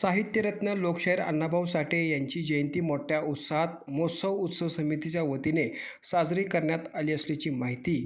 साहित्यरत्न लोकशाहीर अण्णाभाऊ साठे यांची जयंती मोठ्या उत्साहात महोत्सव उत्सव समितीच्या वतीने साजरी करण्यात आली असल्याची माहिती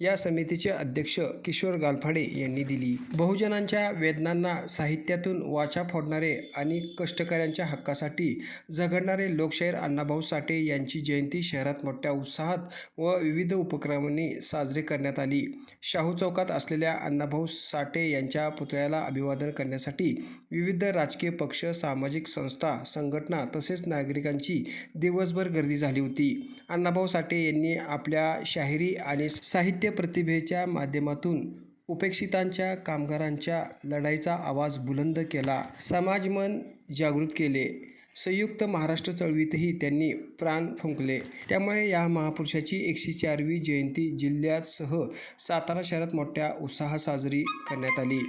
या समितीचे अध्यक्ष किशोर गालफाडे यांनी दिली. बहुजनांच्या वेदनांना साहित्यातून वाचा फोडणारे आणि कष्टकऱ्यांच्या हक्कासाठी झगडणारे लोकशाहीर अण्णाभाऊ साठे यांची जयंती शहरात मोठ्या उत्साहात व विविध उपक्रमांनी साजरी करण्यात आली. शाहू चौकात असलेल्या अण्णाभाऊ साठे यांच्या पुतळ्याला अभिवादन करण्यासाठी विविध राजकीय पक्ष सामाजिक संस्था संघटना तसेच नागरिकांची दिवसभर गर्दी झाली होती. अण्णाभाऊ साठे यांनी आपल्या शाहिरी आणि साहित्य प्रतिभेच्या माध्यमातून उपेक्षितांच्या कामगारांच्या लढाईचा आवाज बुलंद केला. समाजमन जागृत केले. संयुक्त महाराष्ट्र चळवळीतही त्यांनी प्राण फुंकले. त्यामुळे या महापुरुषाची एकशे चारवी जयंती जिल्ह्यातसह सातारा शहरात मोठ्या उत्साहात साजरी करण्यात आली.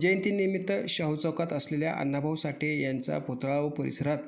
जयंतीनिमित्त शाहू चौकात असलेल्या अण्णाभाऊ साठे यांचा पुतळा व परिसरात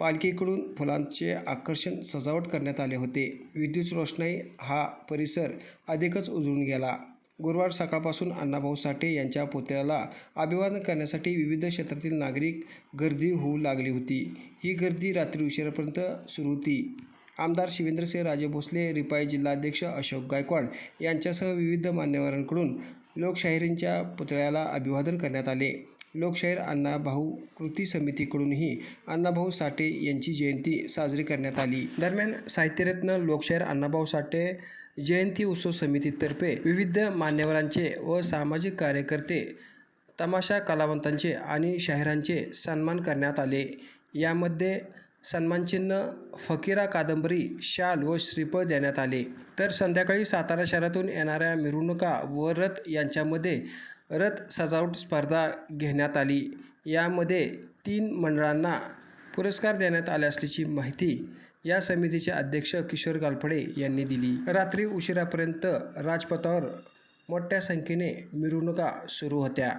पालखीकडून फुलांचे आकर्षण सजावट करण्यात आले होते. विद्युत रोषणाई हा परिसर अधिकच उजळून गेला. गुरुवार सकाळपासून अण्णाभाऊ साठे यांच्या पुतळ्याला अभिवादन करण्यासाठी विविध क्षेत्रातील नागरिक गर्दी होऊ लागली होती. ही गर्दी रात्री उशिरापर्यंत सुरू होती. आमदार शिवेंद्रसिंह राजे भोसले रिपाई जिल्हाध्यक्ष अशोक गायकवाड यांच्यासह विविध मान्यवरांकडून लोकशाहिरींच्या पुतळ्याला अभिवादन करण्यात आले. लोकशाहीर अण्णाभाऊ कृती समितीकडूनही अण्णाभाऊ साठे यांची जयंती साजरी करण्यात आली. दरम्यान साहित्यरत्न लोकशाहीर अण्णाभाऊ साठे जयंती उत्सव समितीतर्फे विविध मान्यवरांचे व सामाजिक कार्यकर्ते तमाशा कलावंतांचे आणि शाहिरांचे सन्मान करण्यात आले. यामध्ये सन्मानचिन्ह फकीरा कादंबरी शाल व श्रीफळ देण्यात आले. तर संध्याकाळी सातारा शहरातून येणाऱ्या मिरवणुका व रथ यांच्यामध्ये रथ सजावट स्पर्धा घेण्यात आली. यामध्ये तीन मंडळांना पुरस्कार देण्यात आले असल्याची माहिती या समितीचे अध्यक्ष किशोर गालफडे यांनी दिली. रात्री उशिरापर्यंत राजपथावर मोठ्या संख्येने मिरवणुका सुरू होत्या.